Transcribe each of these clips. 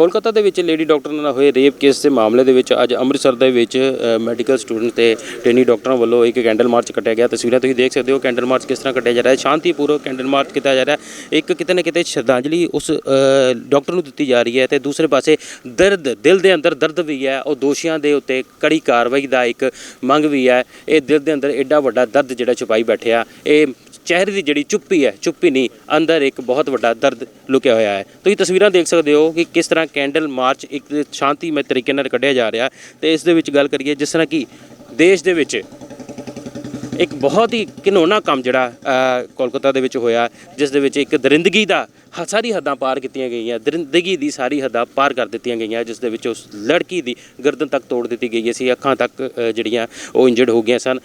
ਕੋਲਕਾਤਾ ਦੇ ਵਿੱਚ lady doctor ਨਾਲ ਹੋਏ ਰੇਪ ਕੇਸ ਦੇ ਮਾਮਲੇ ਦੇ ਵਿੱਚ ਅੱਜ ਅੰਮ੍ਰਿਤਸਰ ਦੇ ਵਿੱਚ ਮੈਡੀਕਲ ਸਟੂਡੈਂਟ ਤੇ ਟ੍ਰੇਨੀ ਡਾਕਟਰਾਂ ਵੱਲੋਂ ਇੱਕ ਕੈਂਡਲ ਮਾਰਚ ਕੱਢਿਆ ਗਿਆ। ਤਸਵੀਰਾਂ ਤੁਸੀਂ ਦੇਖ ਸਕਦੇ ਹੋ ਕੈਂਡਲ ਮਾਰਚ ਕਿਸ ਤਰ੍ਹਾਂ ਕੱਢਿਆ ਜਾ ਰਿਹਾ ਹੈ। ਸ਼ਾਂਤੀਪੂਰਵਕ ਕੈਂਡਲ ਮਾਰਚ ਕੀਤਾ ਜਾ ਰਿਹਾ ਹੈ। ਇੱਕ ਕਿਤੇ ਨਾ ਕਿਤੇ ਸ਼ਰਧਾਂਜਲੀ ਉਸ ਅ, ਡਾਕਟਰ ਨੂੰ ਦਿੱਤੀ ਜਾ ਰਹੀ ਹੈ ਤੇ ਦੂਸਰੇ ਪਾਸੇ ਦਰਦ ਦਿਲ ਦੇ ਅੰਦਰ ਦਰਦ ਵੀ ਹੈ। ਉਹ ਦੋਸ਼ੀਆਂ ਦੇ ਉੱਤੇ ਕੜੀ ਕਾਰਵਾਈ ਦਾ ਇੱਕ ਮੰਗ ਵੀ ਹੈ। ਇਹ ਦਿਲ ਦੇ ਅੰਦਰ ਐਡਾ ਵੱਡਾ ਦਰਦ ਜਿਹੜਾ ਛੁਪਾਈ ਬੈਠਿਆ। ਇਹ ਚਿਹਰੇ ਦੀ ਜਿਹੜੀ ਚੁੱਪੀ ਹੈ, ਚੁੱਪੀ ਨਹੀਂ, ਅੰਦਰ ਇੱਕ ਬਹੁਤ ਵੱਡਾ ਦਰਦ ਲੁਕਿਆ ਹੋਇਆ ਹੈ। ਤੁਸੀਂ ਤਸਵੀਰਾਂ ਦੇਖ ਸਕਦੇ ਹੋ ਕਿ ਕਿਸ ਤਰ੍ਹਾਂ ਕੈਂਡਲ ਮਾਰਚ ਇੱਕ ਸ਼ਾਂਤੀਮਈ ਤਰੀਕੇ ਨਾਲ ਕੱਢਿਆ ਜਾ ਰਿਹਾ ਤੇ ਇਸ ਦੇ ਵਿੱਚ ਗੱਲ ਕਰੀਏ, ਜਿਸ ਤਰ੍ਹਾਂ ਕਿ ਦੇਸ਼ ਦੇ ਵਿੱਚ ਇੱਕ ਬਹੁਤ ਹੀ ਘਿਨੌਣਾ ਕੰਮ ਜਿਹੜਾ ਕੋਲਕਾਤਾ ਦੇ ਵਿੱਚ ਹੋਇਆ ਜਿਸ ਦੇ ਵਿੱਚ ਇੱਕ ਦਰਿੰਦਗੀ ਦਾ ਹ- ਸਾਰੀ ਹੱਦਾਂ ਪਾਰ ਕੀਤੀਆਂ ਗਈਆਂ, ਦਰਿੰਦਗੀ ਦੀ ਸਾਰੀ ਹੱਦਾਂ ਪਾਰ ਕਰ ਦਿੱਤੀਆਂ ਗਈਆਂ, ਜਿਸ ਦੇ ਵਿੱਚ ਉਸ ਲੜਕੀ ਦੀ ਗਰਦਨ ਤੱਕ ਤੋੜ ਦਿੱਤੀ ਗਈ ਸੀ ਅੱਖਾਂ ਤੱਕ ਜਿਹੜੀਆਂ ਉਹ ਇੰਜਰਡ ਹੋ ਗਈਆਂ ਸਨ।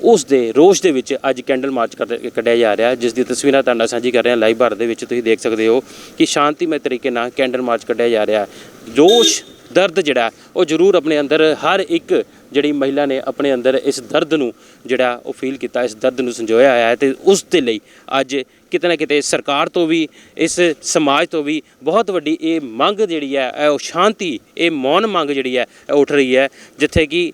ਉਸ ਦੇ ਰੋਸ਼ ਦੇ ਵਿੱਚ ਅੱਜ ਕੈਂਡਲ ਮਾਰਚ ਕੱਢ- ਕੱਢਿਆ ਜਾ ਰਿਹਾ ਜਿਸ ਦੀ ਤਸਵੀਰਾਂ ਤੁਹਾਡੇ ਨਾਲ ਸਾਂਝੀ ਕਰ ਰਹੇ ਹਾਂ, ਲਾਈਵ ਭਾਰਤ ਦੇ ਵਿੱਚ ਤੁਸੀਂ ਦੇਖ ਸਕਦੇ ਹੋ ਕਿ ਸ਼ਾਂਤੀਮਈ ਤਰੀਕੇ ਨਾਲ ਕੈਂਡਲ ਮਾਰਚ ਕੱਢਿਆ ਜਾ ਰਿਹਾ ਹੈ। ਜੋਸ਼ ਦਰਦ ਜਿਹੜਾ ਉਹ ਜ਼ਰੂਰ ਆਪਣੇ ਅੰਦਰ, ਹਰ ਇੱਕ ਜਿਹੜੀ ਮਹਿਲਾ ਨੇ ਆਪਣੇ ਅੰਦਰ ਇਸ ਦਰਦ ਨੂੰ ਜਿਹੜਾ ਉਹ ਫੀਲ ਕੀਤਾ, ਇਸ ਦਰਦ ਨੂੰ ਸੰਜੋਇਆ ਹੋਇਆ ਹੈ ਤੇ ਉਸ ਦੇ ਲਈ ਅੱਜ ਕਿਤੇ ਨਾ ਕਿਤੇ ਸਰਕਾਰ ਤੋਂ ਵੀ, ਇਸ ਸਮਾਜ ਤੋਂ ਵੀ ਬਹੁਤ ਵੱਡੀ ਇਹ ਮੰਗ ਜਿਹੜੀ ਹੈ ਉਹ ਸ਼ਾਂਤੀ, ਇਹ ਮੌਨ ਮੰਗ ਜਿਹੜੀ ਹੈ ਉੱਠ ਰਹੀ ਹੈ, ਜਿੱਥੇ ਕਿ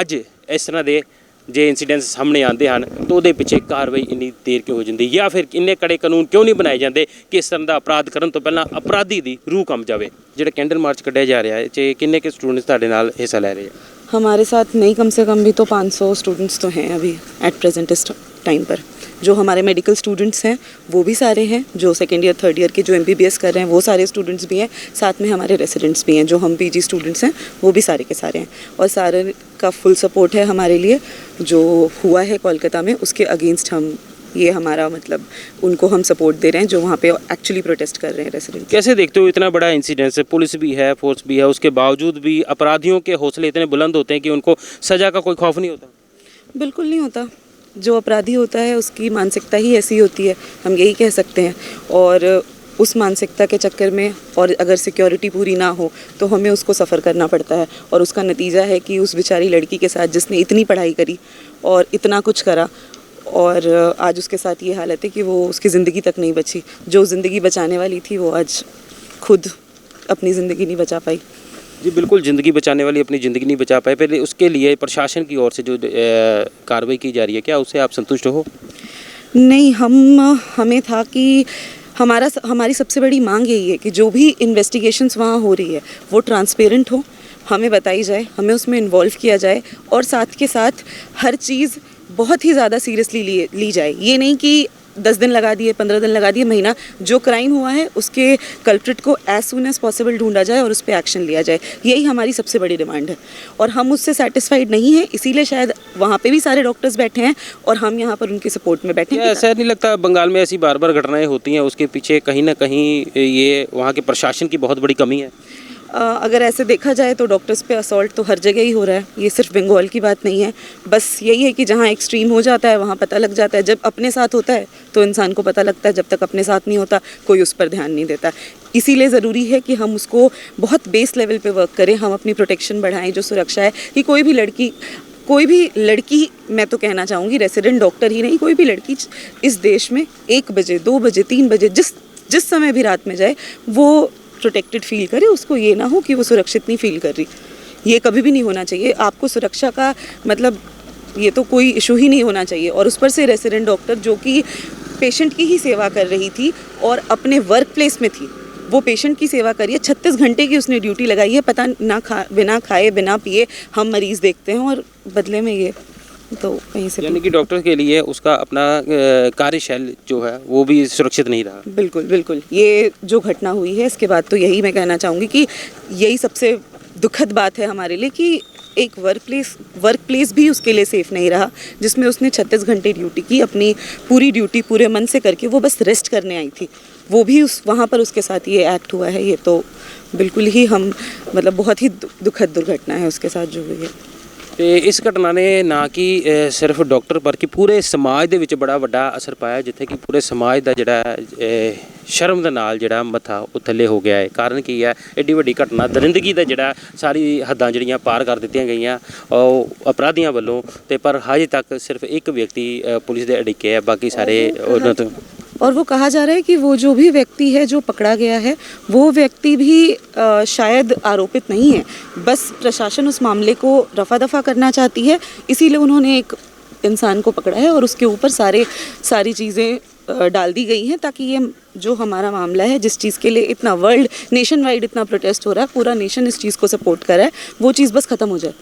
ਅੱਜ ਇਸ ਤਰ੍ਹਾਂ ਦੇ ਜੇ ਇਨਸੀਡੈਂਟਸ ਸਾਹਮਣੇ ਆਉਂਦੇ ਹਨ ਤਾਂ ਉਹਦੇ ਪਿੱਛੇ ਕਾਰਵਾਈ ਇੰਨੀ ਦੇਰ ਕਿਉਂ ਹੋ ਜਾਂਦੀ ਜਾਂ ਫਿਰ ਇੰਨੇ ਕੜੇ ਕਾਨੂੰਨ ਕਿਉਂ ਨਹੀਂ ਬਣਾਏ ਜਾਂਦੇ ਕਿ ਇਸ ਤਰ੍ਹਾਂ ਦਾ ਅਪਰਾਧ ਕਰਨ ਤੋਂ ਪਹਿਲਾਂ ਅਪਰਾਧੀ ਦੀ ਰੂਹ ਕੰਬ ਜਾਵੇ ਜਿਹੜਾ ਕੈਂਡਲ ਮਾਰਚ ਕੱਢਿਆ ਜਾ ਰਿਹਾ ਹੈ ਇਹ 'ਚ ਕਿੰਨੇ ਕੇ ਸਟੂਡੈਂਟਸ ਤੁਹਾਡੇ ਨਾਲ ਹਿੱਸਾ ਲੈ ਰਹੇ ਆ हमारे साथ नहीं कम से कम भी तो 500 स्टूडेंट्स तो हैं अभी एट प्रेजेंट इस टाइम पर जो हमारे मेडिकल स्टूडेंट्स हैं वो भी सारे हैं जो सेकेंड ईयर थर्ड ईयर के जो एम कर रहे हैं वो सारे स्टूडेंट्स भी हैं साथ में हमारे रेसिडेंट्स भी हैं जो हम पीजी स्टूडेंट्स हैं वो भी सारे के सारे हैं और सारे का फुल सपोर्ट है हमारे लिए जो हुआ है कोलकाता में उसके अगेंस्ट हम ये हमारा मतलब उनको हम सपोर्ट दे रहे हैं जो वहाँ पे एक्चुअली प्रोटेस्ट कर रहे हैं रेसिडेंट्स कैसे देखते हो इतना बड़ा इंसिडेंस है पुलिस भी है फोर्स भी है उसके बावजूद भी अपराधियों के हौसले इतने बुलंद होते हैं कि उनको सजा का कोई खौफ नहीं होता? बिल्कुल नहीं होता। जो अपराधी होता है उसकी मानसिकता ही ऐसी होती है हम यही कह सकते हैं। और उस मानसिकता के चक्कर में और अगर सिक्योरिटी पूरी ना हो तो हमें उसको सफ़र करना पड़ता है। और उसका नतीजा है कि उस बेचारी लड़की के साथ जिसने इतनी पढ़ाई करी और इतना कुछ करा और आज उसके साथ ये हालत है कि वो उसकी ज़िंदगी तक नहीं बची। जो ज़िंदगी बचाने वाली थी वो आज खुद अपनी ज़िंदगी नहीं बचा पाई। जी बिल्कुल ज़िंदगी बचाने वाली अपनी ज़िंदगी नहीं बचा पाए पहले उसके लिए प्रशासन की ओर से जो कार्रवाई की जा रही है क्या उससे आप संतुष्ट हो? नहीं हम हमें था कि हमारा हमारी सबसे बड़ी मांग यही है कि जो भी इन्वेस्टिगेशंस वहाँ हो रही है, वो ट्रांसपेरेंट हो, हमें बताई जाए, हमें उसमें इन्वॉल्व किया जाए और साथ के साथ हर चीज़ बहुत ही ज़्यादा सीरियसली ली ली जाए। ये नहीं कि दस दिन लगा दिए, पंद्रह दिन लगा दिए, महीना जो क्राइम हुआ है, उसके कल्प्रिट को एज सुन एज पॉसिबल ढूंढा जाए और उस पर एक्शन लिया जाए। यही हमारी सबसे बड़ी डिमांड है। और हम उससे सेटिस्फाइड नहीं हैं, इसीलिए शायद वहाँ पे भी सारे डॉक्टर्स बैठे हैं और हम यहाँ पर उनकी सपोर्ट में बैठे हैं। ऐसा नहीं लगता बंगाल में ऐसी बार बार घटनाएँ होती हैं, उसके पीछे कहीं ना कहीं ये वहाँ के प्रशासन की बहुत बड़ी कमी है? अगर ऐसे देखा जाए तो डॉक्टर्स पे असॉल्ट तो हर जगह ही हो रहा है। ये सिर्फ़ बंगाल की बात नहीं है। बस यही है कि जहाँ एक्सट्रीम हो जाता है, वहाँ पता लग जाता है। जब अपने साथ होता है तो इंसान को पता लगता है। जब तक अपने साथ नहीं होता, कोई उस पर ध्यान नहीं देता। इसीलिए ज़रूरी है कि हम उसको बहुत बेस लेवल पे वर्क करें। हम अपनी प्रोटेक्शन बढ़ाएँ, जो सुरक्षा है। कि कोई भी लड़की, कोई भी लड़की, मैं तो कहना चाहूँगी रेसिडेंट डॉक्टर ही नहीं, कोई भी लड़की इस देश में एक बजे, दो बजे, तीन बजे, जिस जिस समय भी रात में जाए, वो प्रोटेक्टेड फील करे, उसको ये ना हो कि वो सुरक्षित नहीं फील कर रही। ये कभी भी नहीं होना चाहिए। आपको सुरक्षा का मतलब ये तो कोई इशू ही नहीं होना चाहिए। और उस पर से रेसिडेंट डॉक्टर जो कि पेशेंट की ही सेवा कर रही थी और अपने वर्क प्लेस में थी, वो पेशेंट की सेवा करिए छत्तीस घंटे की उसने ड्यूटी लगाई है। पता ना खा, बिना खाए, बिना पिए हम मरीज़ देखते हैं और बदले में ये तो कहीं से यानी कि डॉक्टर के लिए उसका अपना कार्यशैल जो है वो भी सुरक्षित नहीं रहा। बिल्कुल बिल्कुल। ये जो घटना हुई है इसके बाद तो यही मैं कहना चाहूँगी कि यही सबसे दुखद बात है हमारे लिए कि एक वर्क प्लेस वर्क प्लेस भी उसके लिए सेफ़ नहीं रहा जिसमें उसने 36 घंटे ड्यूटी की अपनी पूरी ड्यूटी पूरे मन से करके वो बस रेस्ट करने आई थी। वो भी उस वहाँ पर उसके साथ ये एक्ट हुआ है ये तो बिल्कुल ही हम मतलब बहुत ही दुखद दुर्घटना है उसके साथ जो हुई है। ਤੇ ਇਸ ਘਟਨਾ ਨੇ ਨਾ ਕਿ ਸਿਰਫ ਡਾਕਟਰ ਪਰ ਕਿ ਪੂਰੇ ਸਮਾਜ ਦੇ ਵਿੱਚ ਬੜਾ ਵੱਡਾ ਅਸਰ ਪਾਇਆ ਜਿੱਥੇ ਕਿ ਪੂਰੇ ਸਮਾਜ ਦਾ ਜਿਹੜਾ ਸ਼ਰਮ ਦੇ ਨਾਲ ਜਿਹੜਾ ਮੱਥਾ ਉਹ ਥੱਲੇ ਹੋ ਗਿਆ ਹੈ। ਕਾਰਨ ਕੀ ਹੈ? ਐਡੀ ਵੱਡੀ ਘਟਨਾ ਦਰਿੰਦਗੀ ਦਾ ਜਿਹੜਾ ਸਾਰੀ ਹੱਦਾਂ ਜਿਹੜੀਆਂ ਪਾਰ ਕਰ ਦਿੱਤੀਆਂ ਗਈਆਂ ਉਹ ਅਪਰਾਧੀਆਂ ਵੱਲੋਂ ਤੇ ਪਰ ਹਜੇ ਤੱਕ ਸਿਰਫ ਇੱਕ ਵਿਅਕਤੀ ਪੁਲਿਸ ਦੇ ਅੜਿੱਕੇ ਹੈ ਬਾਕੀ ਸਾਰੇ ਉਹਨਾਂ ਤੋਂ और वो कहा जा रहा है कि वो जो भी व्यक्ति है जो पकड़ा गया है वो व्यक्ति भी अ, शायद आरोपित नहीं है। बस प्रशासन उस मामले को रफा दफ़ा करना चाहती है इसीलिए उन्होंने एक इंसान को पकड़ा है और उसके ऊपर सारे सारी चीज़ें डाल दी गई हैं ताकि ये जो हमारा मामला है जिस चीज़ के लिए इतना वर्ल्ड नेशन वाइड इतना प्रोटेस्ट हो रहा है पूरा नेशन इस चीज़ को सपोर्ट कर रहा है वो चीज़ बस ख़त्म हो जाए।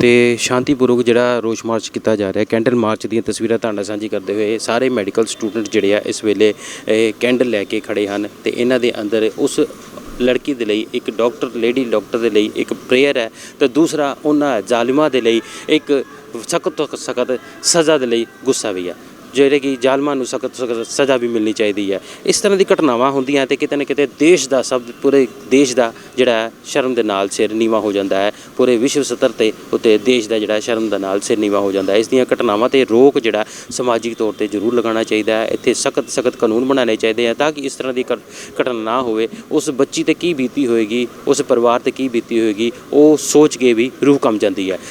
ਤੇ ਸ਼ਾਂਤੀਪੂਰਵਕ ਜਿਹੜਾ ਰੋਸ ਮਾਰਚ ਕੀਤਾ ਜਾ ਰਿਹਾ, ਕੈਂਡਲ ਮਾਰਚ ਦੀਆਂ ਤਸਵੀਰਾਂ ਤੁਹਾਡੇ ਨਾਲ ਸਾਂਝੀ ਕਰਦੇ ਹੋਏ ਸਾਰੇ ਮੈਡੀਕਲ ਸਟੂਡੈਂਟ ਜਿਹੜੇ ਆ ਇਸ ਵੇਲੇ ਇਹ ਕੈਂਡਲ ਲੈ ਕੇ ਖੜੇ ਹਨ ਤੇ ਇਹਨਾਂ ਦੇ ਅੰਦਰ ਉਸ ਲੜਕੀ ਦੇ ਲਈ ਇੱਕ ਡਾਕਟਰ ਲੇਡੀ ਡਾਕਟਰ ਦੇ ਲਈ ਇੱਕ ਪ੍ਰੇਅਰ ਹੈ ਤੇ ਦੂਸਰਾ ਉਹਨਾਂ ਜ਼ਾਲਿਮਾਂ ਦੇ ਲਈ ਇੱਕ ਸਖਤ ਤੋਂ ਸਖਤ ਸਜ਼ਾ ਦੇ ਲਈ ਗੁੱਸਾ ਵੀ ਹੈ ਜਿਹੜੇ ਕਿ ਜ਼ਾਲਮਾਂ ਨੂੰ ਸਖਤ ਸਖਤ ਸਜ਼ਾ ਵੀ ਮਿਲਣੀ ਚਾਹੀਦੀ ਹੈ। ਇਸ ਤਰ੍ਹਾਂ ਦੀ ਘਟਨਾਵਾਂ ਹੁੰਦੀਆਂ ਤੇ ਕਿਤੇ ਨਾ ਕਿਤੇ ਦੇਸ਼ ਦਾ ਸਭ ਪੂਰੇ ਦੇਸ਼ ਦਾ ਜਿਹੜਾ ਸ਼ਰਮ ਦੇ ਨਾਲ ਸਿਰ ਨੀਵਾ ਹੋ ਜਾਂਦਾ ਹੈ। ਪੂਰੇ ਵਿਸ਼ਵ ਸਤਰ ਤੇ ਉਤੇ ਦੇਸ਼ ਦਾ ਜਿਹੜਾ ਸ਼ਰਮ ਦੇ ਨਾਲ ਸਿਰ ਨੀਵਾ ਹੋ ਜਾਂਦਾ ਹੈ। ਇਸ ਦੀਆਂ ਘਟਨਾਵਾਂ ਤੇ ਰੋਕ ਜਿਹੜਾ ਸਮਾਜਿਕ ਤੌਰ ਤੇ ਜ਼ਰੂਰ ਲਗਾਉਣਾ ਚਾਹੀਦਾ ਹੈ। ਇੱਥੇ ਸਖਤ ਸਖਤ ਕਾਨੂੰਨ ਬਣਾਉਣੇ ਚਾਹੀਦੇ ਆ ਤਾਂ ਕਿ ਇਸ ਤਰ੍ਹਾਂ ਦੀ ਘਟਨਾ ਨਾ ਹੋਵੇ। ਉਸ ਬੱਚੀ ਤੇ ਕੀ ਬੀਤੀ ਹੋਏਗੀ, ਉਸ ਪਰਿਵਾਰ ਤੇ ਕੀ ਬੀਤੀ ਹੋਏਗੀ, ਉਹ ਸੋਚ ਕੇ ਵੀ ਰੂਹ ਕੰਬ ਜਾਂਦੀ ਹੈ।